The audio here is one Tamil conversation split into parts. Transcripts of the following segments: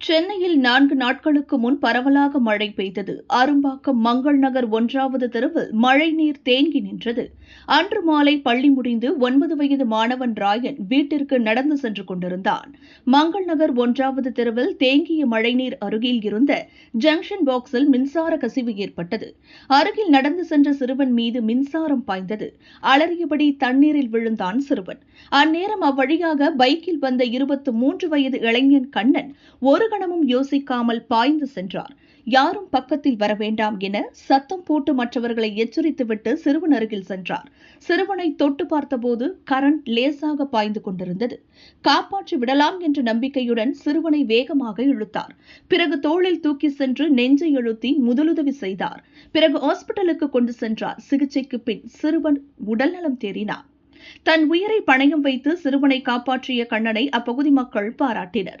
சென்னையில் நான்கு நாட்களுக்கு முன் பரவலாக மழை பெய்தது. அரும்பாக்கம் மங்கள் நகர் ஒன்றாவது தெருவில் மழைநீர் தேங்கி நின்றது. அன்று மாலை பள்ளி முடிந்து ஒன்பது வயது மாணவன் ராயன் வீட்டிற்கு நடந்து சென்று கொண்டிருந்தான். மங்கள் நகர் ஒன்றாவது தெருவில் தேங்கிய மழைநீர் அருகில் இருந்த ஜங்ஷன் பாக்ஸில் மின்சார கசிவு ஏற்பட்டது. அருகில் நடந்து சென்ற சிறுவன் மீது மின்சாரம் பாய்ந்தது. அலறியபடி தண்ணீரில் விழுந்தான் சிறுவன். அந்நேரம் அவ்வழியாக பைக்கில் வந்த இருபத்து மூன்று வயது இளைஞன் கண்ணன் ஒரு கணமும் யோசிக்காமல் பாய்ந்து சென்றார். யாரும் பக்கத்தில் வர வேண்டாம் என சத்தம் போட்டு மற்றவர்களை எச்சரித்துவிட்டு சிறுவன் அருகில் சென்றார். சிறுவனை தொட்டு பார்த்தபோது கரண்ட் லேசாக பாய்ந்து கொண்டிருந்தது. காப்பாற்றி விடலாம் என்ற நம்பிக்கையுடன் சிறுவனை வேகமாக இழுத்தார். பிறகு தோளில் தூக்கி சென்று நெஞ்சை இழுத்தி முதலுதவி செய்தார். பிறகு ஹாஸ்பிட்டலுக்கு கொண்டு சென்றார். சிகிச்சைக்கு பின் சிறுவன் உடல்நலம் தேறினார் தன் உயிரை பணயம் வைத்து சிறுவனை காப்பாற்றிய கண்ணனை அப்பகுதி மக்கள் பாராட்டினர்.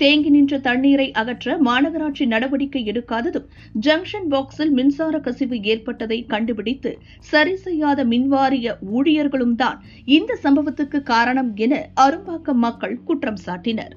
தேங்கி நின்ற தண்ணீரை அகற்ற மாநகராட்சி நடவடிக்கை எடுக்காததும் ஜங்ஷன் பாக்ஸில் மின்சார கசிவு ஏற்பட்டதை கண்டுபிடித்து சரி செய்யாத மின்வாரிய ஊழியர்களும் தான் இந்த சம்பவத்துக்கு காரணம் என அரும்பாக்கம் மக்கள் குற்றம் சாட்டினர்.